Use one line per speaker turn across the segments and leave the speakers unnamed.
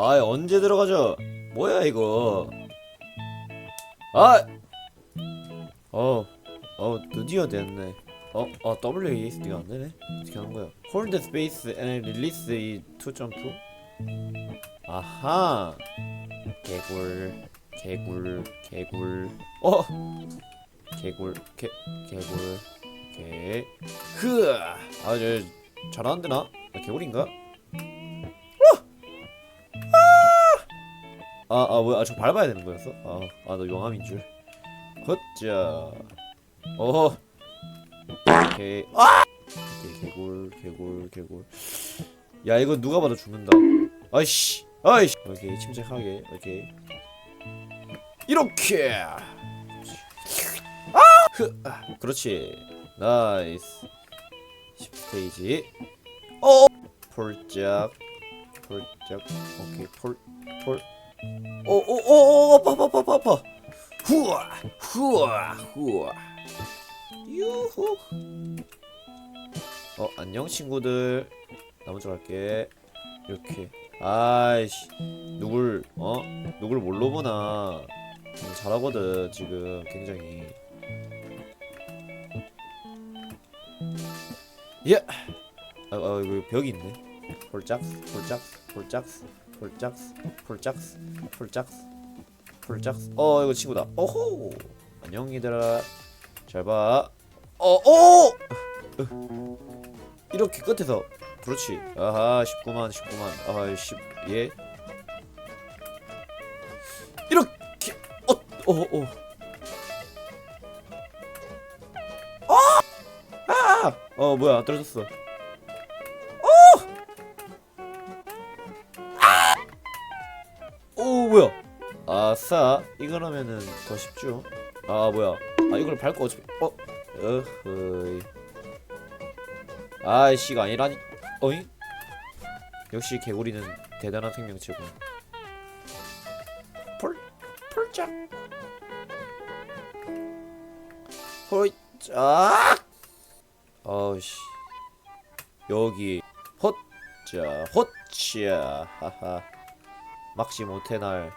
아 언제 들어가죠? 뭐야 이거? 아, 어, 어 드디어 됐네. 어, 어 WASD가 안 되네. 어떻게 하는 거야? Hold space and release 이 to jump. 아하. 개굴, 개굴, 개굴. 어, 개굴, 개, 개굴, 개. 흐. 아, 저 잘하는데 나? 나 개굴인가? 아, 아, 뭐야, 아, 저 밟아야 되는 거였어? 아, 아, 너 용암인 줄. 헛자. 어. 오케이. 아! 오케이, 개굴, 개굴, 개굴. 야, 이거 누가 봐도 죽는다. 아이씨, 아이씨. 오케이, 침착하게, 오케이. 이렇게. 아! 흐, 아, 그렇지. 나이스. 10스테이지. 어! 폴짝. 폴짝. 오케이, 폴, 폴. 오오오오 아파 아파 아파 아파 후아 후아 후아. 유후. 어 안녕 친구들. 나 먼저 갈게. 이렇게. 아이씨 누굴 어? 누굴 뭘로 보나. 음, 잘하거든 지금 굉장히. 예 아, 아 이거 벽이 있네. 폴짝 폴짝 폴짝 폴짝 폴짝 폴짝 폴짝 어 이거 친구다. 어호 안녕 얘들아. 잘봐. 어오 이렇게 끝에서. 그렇지. 아하 19만 19만. 아하 10예. 이렇게. 어어 어. 아! 어 뭐야. 떨어졌어 뭐야? 아싸 이거라면은 더 쉽죠. 아 뭐야? 아 이걸 밟고 어차피 어? 어허이. 아이씨가 아니라니? 어잉? 역시 개구리는 대단한 생명체군 폴 폴짝 홀짝 아우씨. 여기 헛자 헛자 하하 막지 못해 날.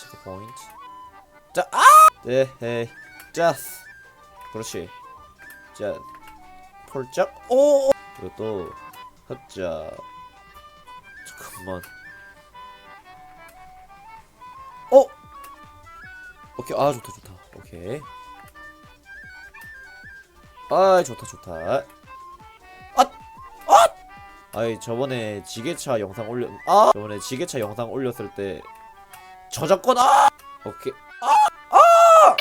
체크 포인트. 자 아! 네헤이. 짜스 그렇지. 자 폴짝. 오 이것도 헛자. 잠깐만. 어? 오케이. 아 좋다 좋다. 오케이. 아 좋다 좋다 아이 저번에 지게차 영상 올려 아! 저번에 지게차 영상 올렸을 때 저작권 아! 오케이. 아!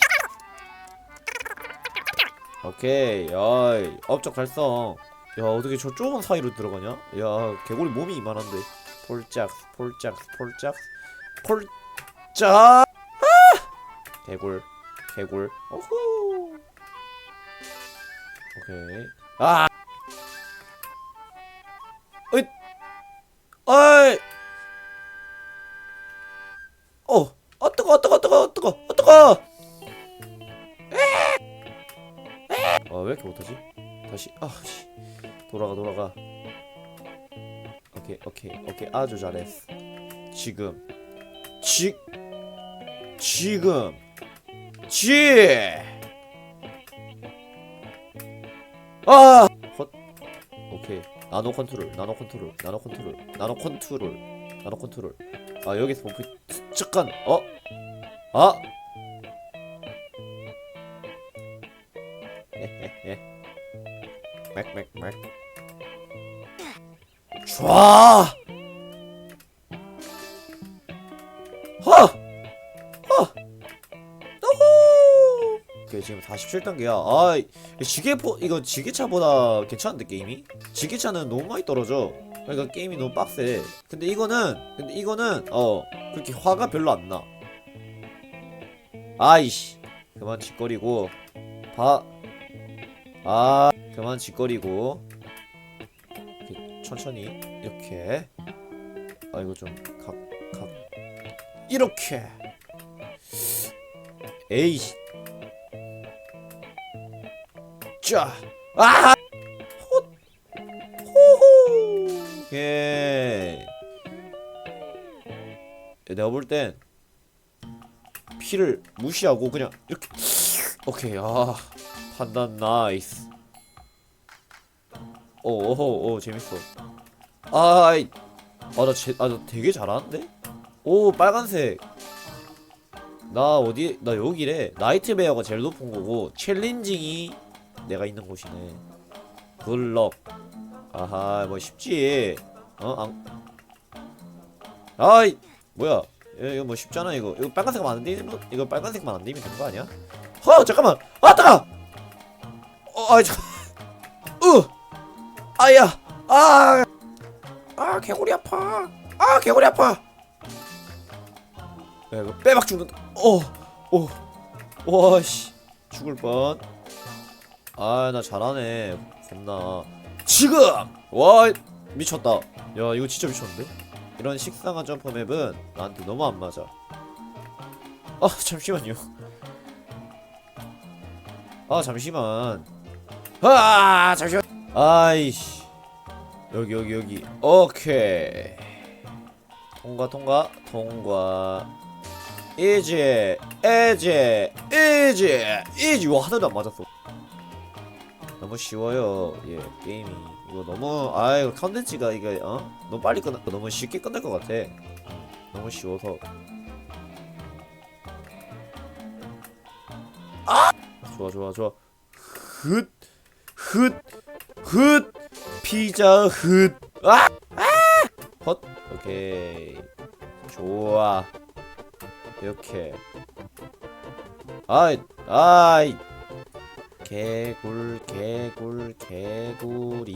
오케이. 야이 업적 달성. 야 어떻게 저 좁은 사이로 들어가냐? 야 개구리 몸이 이만한데. 폴짝 폴짝 폴짝 폴짝. 아! 개굴 개굴. 오호 오케이. 아 어이 어, 아 뜨거, 아 뜨거, 아 뜨거, 아 뜨거, 아 뜨거. 아, 왜 이렇게 못하지? 다시, 아, 씨, 돌아가, 돌아가. 오케이, 오케이, 오케이, 아주 잘했어. 지금, 지, 지금, 지. 아, 헛, 오케이. 나노 컨트롤, 나노 컨트롤, 나노 컨트롤, 나노 컨트롤, 나노 컨트롤. 아 여기서 범프 잠깐 어? 아? 헤헤헤 맥맥맥 좋아 허! 허! 오케이 지금 47단계야. 아 이- 지게포 이거 지게차보다 괜찮은데 게임이? 지게차는 너무 많이 떨어져. 그러니까 게임이 너무 빡세. 근데 이거는 근데 이거는 어 그렇게 화가 별로 안나. 아이씨. 그만 짓거리고. 봐아 그만 짓거리고. 이렇게 천천히 이렇게. 아 이거 좀각각. 이렇게. 에이씨 자 아! 헛! 호호! 오케이. 내가 볼 땐 피를 무시하고 그냥 이렇게 오케이 아 판단 나이스 오오오 오, 재밌어 아이 아나 아, 나 되게 잘하는데 오 빨간색 나 어디 나 여기래 나이트베어가 제일 높은 거고 챌린징이 내가 있는 곳이네. 굴럭. 아하 뭐 쉽지. 어? 안... 아이 뭐야. 야, 이거 뭐 쉽잖아 이거. 이거 빨간색만 안 되면 거- 이거 빨간색만 안 되면 되는 거 아니야? 허 잠깐만. 아 따가! 어 아이 잠깐. 으! 아야. 아아 개구리 아파. 아 개구리 아파. 야 이거 빼박 죽는다. 어어. 와씨. 죽을 뻔 아 나 잘하네. 겁나. 지금! 와 미쳤다. 야 이거 진짜 미쳤는데? 이런 식상한 점프 맵은 나한테 너무 안 맞아. 아 잠시만요. 아 잠시만. 아 잠시만. 아이씨. 여기 여기 여기. 오케이. 통과 통과 통과. 이제 이제 이제 이제. 와 하나도 안 맞았어 너무 쉬워요. 예 게임이. 이거 너무 아 이거 컨텐츠가 이게 어? 너무 빨리 끝나 너무 쉽게 끝날 것 같아. 너무 쉬워서. 아 좋아 좋아 좋아. 훗훗훗. 피자 훗아아 헛. 오케이. 좋아. 이렇게. 아이 아이. 개굴 개굴 개굴이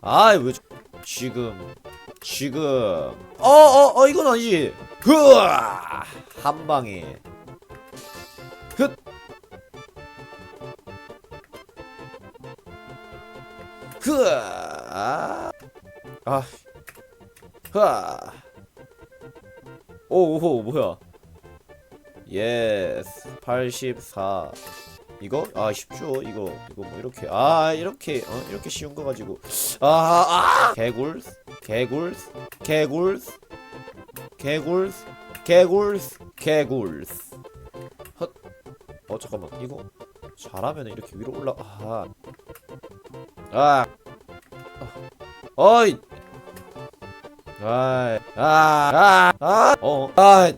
아이 왜 저- 지금 지금. 어어 어 어, 이건 아니지. 흐아! 한 방에. 흑 흐아! 아 뭐야? 예스 84 이거? 아 쉽죠. 이거 이거 뭐 이렇게. 아 이렇게. 어 이렇게 쉬운 거 가지고. 아 아! 개굴 개굴 개굴 개굴 개굴 개굴 헛어 잠깐만. 이거 잘하면 이렇게 위로 올라 아 아. 어. 어이. 아이. 아아아어. 아.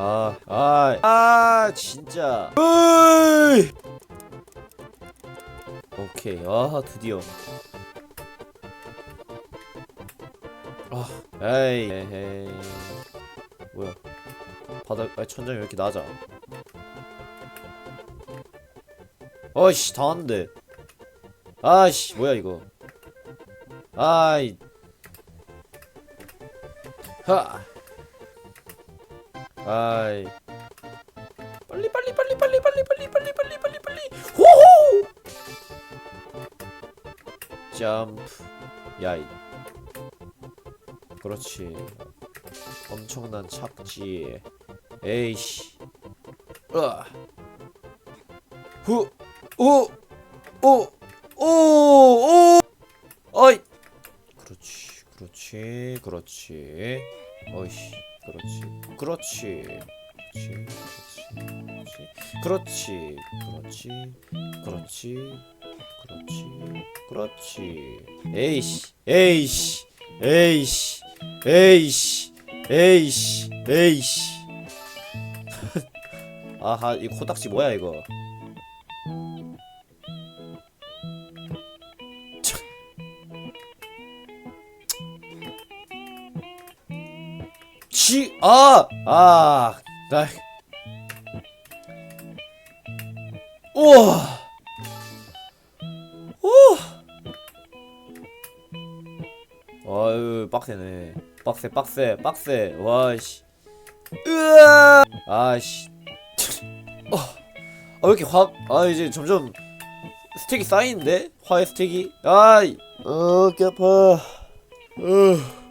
아, 아, 아, 진짜. 으이! 오케이, 아, 드디어. 아, 에이, 에헤이. 뭐야? 바닥, 아, 천장이 왜 이렇게 낮아? 어이씨, 다 왔는데. 아이씨, 뭐야 이거? 아이. 하. 아이. 빨리 빨리 빨리 빨리 빨리 빨리 빨리 빨리 빨리 빨리. 호호! 점프. 야이. 그렇지. 엄청난 착지. 에이씨. 으아. 후 오 오 오 오 어이. 그렇지 그렇지 그렇지. 어이씨 그렇지. 그렇지. 그렇지. 그렇지. 그렇지. 그렇지. 그렇지. 그렇지 에이씨. 에이씨. 에이씨. 에이씨. 에이씨. 에이씨. 아하 이 코딱지 뭐야 이거 지, 아, 아, 나, 우와, 우와, 아유, 빡세네, 빡세, 빡세, 빡세, 와 씨, 으아, 아 씨, 어, 아, 왜 이렇게 화, 아, 이제 점점 스택이 쌓이는데? 화의 스택이? 아이, 어, 개 아파, 어.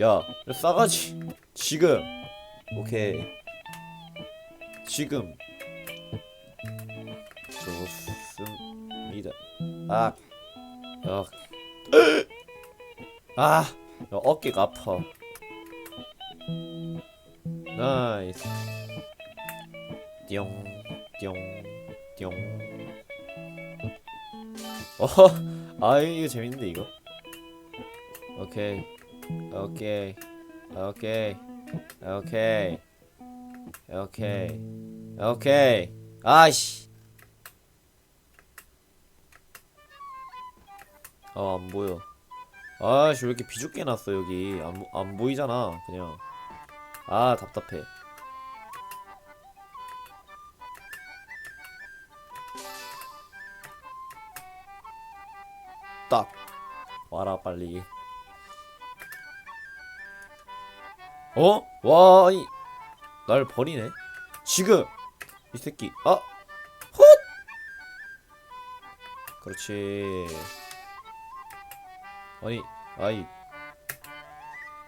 야, 싸가지. 지금. 오케이. 지금. 좋습니다. 아. 야. 아, 야, 어깨가 아파. 나이스. 띠용, 띠용, 띠용. 어, 아 이거 재밌는데 이거. 오케이, 오케이, 오케이, 오케이, 오케이, 오케이. 아이씨. 아, 안 보여. 아씨, 왜 이렇게 비좁게 놨어, 여기. 안, 보- 안 보이잖아, 그냥. 아, 답답해. 딱. 와라, 빨리. 어? 와, 아니. 날 버리네? 지금! 이 새끼. 아! 헛! 그렇지. 아니, 아이.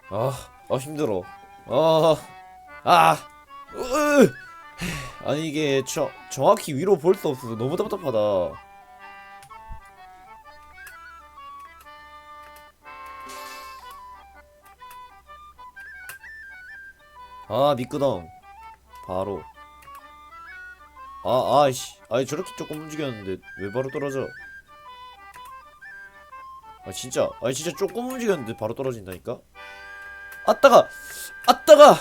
아, 아 힘들어. 아, 아, 으, 아니 이게 저, 정확히 위로 볼 수 없어서 너무 답답하다. 아, 미끄덩. 바로. 아, 아이씨. 아니 저렇게 조금 움직였는데 왜 바로 떨어져? 아 진짜. 아니 진짜 조금 움직였는데 바로 떨어진다니까? 아 따가! 아 따가!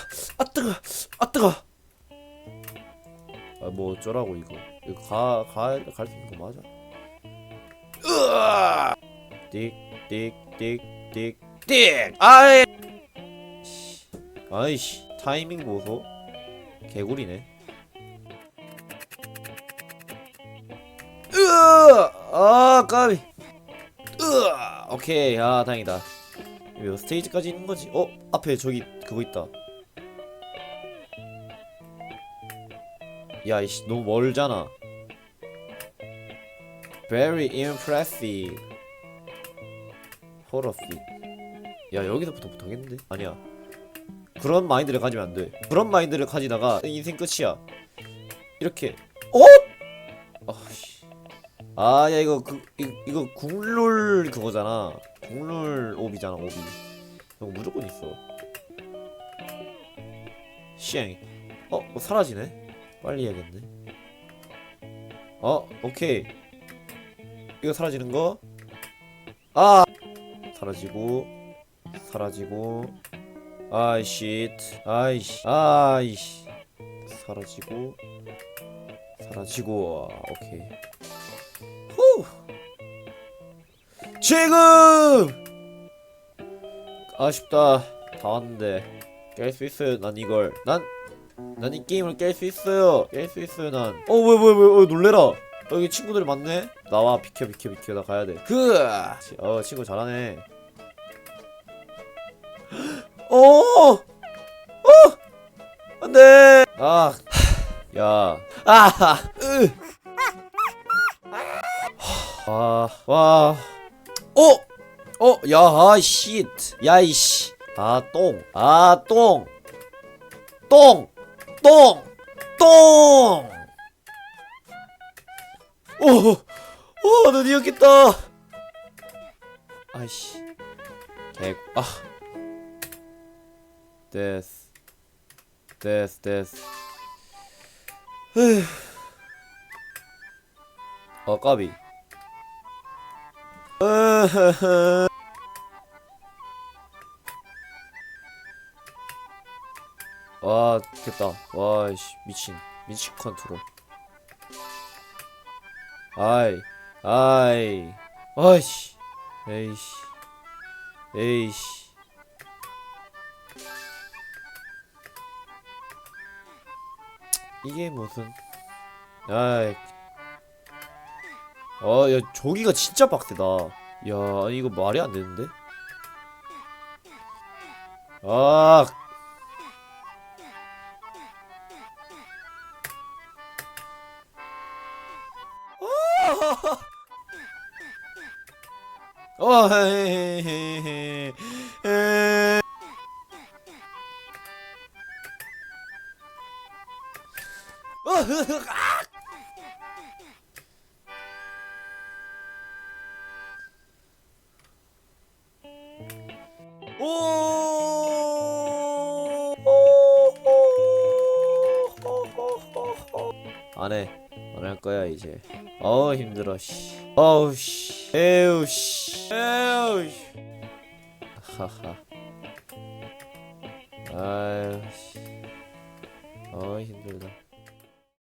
아아 아뭐 어쩌라고 이거. 이거 가 가갈 수 있는 거 맞아? 띡띡띡띡띡. 아이! 씨. 아이씨 타이밍 보소. 개구리네. 으아! 아 까비. 으아! 오케이. 아 다행이다. 왜 스테이지까지 있는 거지? 어? 앞에 저기 그거 있다. 야 이씨 너무 멀잖아. Very impressive. seat 야 여기서부터 못하겠는데? 아니야 그런 마인드를 가지면 안 돼 그런 마인드를 가지다가 인생 끝이야 이렇게 어? 아씨 아, 야 이거 그 이, 이거 국룰 그거잖아. 국룰 옵이잖아, 옵이. 이거 무조건 있어. 시행. 어, 어, 사라지네. 빨리 해야겠네. 어, 오케이. 이거 사라지는 거. 아, 사라지고, 사라지고. 아이씨, 아이씨, 아이씨. 사라지고, 사라지고. 아, 오케이. 후! 지금! 아쉽다. 다 왔는데. 깰 수 있어요, 난 이걸. 난, 난 이 게임을 깰 수 있어요. 깰 수 있어요, 난. 어, 왜, 왜, 왜, 어, 놀래라. 어, 여기 친구들 많네? 나와, 비켜, 비켜, 비켜. 나 가야 돼. 그! 어, 친구 잘하네. 어! 어! 안 돼! 아. 야. 아! 으! 아, 와. 어! 어, 야, 아, 씨. 야, 이씨. 아, 똥. 아, 똥. 똥! 똥! 똥! 오! 오, 나 니었겠다. 아이씨. 개, 아. 됐어. 됐어, 됐어. 휴. 어, 까비. 와 됐다 와씨 미친 미친 컨트롤 아이 아이 아이씨 에이씨 에이씨 이게 무슨? 아이. 아야 저기가 진짜 빡세다. 야 이거 말이 안 되는데? 아. 어, 헤헤헤헤. 아! 안해 안 할 거야 이제 어우 힘들어 씨 어우 씨 에우 씨 에우 씨 하하 아유 씨 어우 힘들다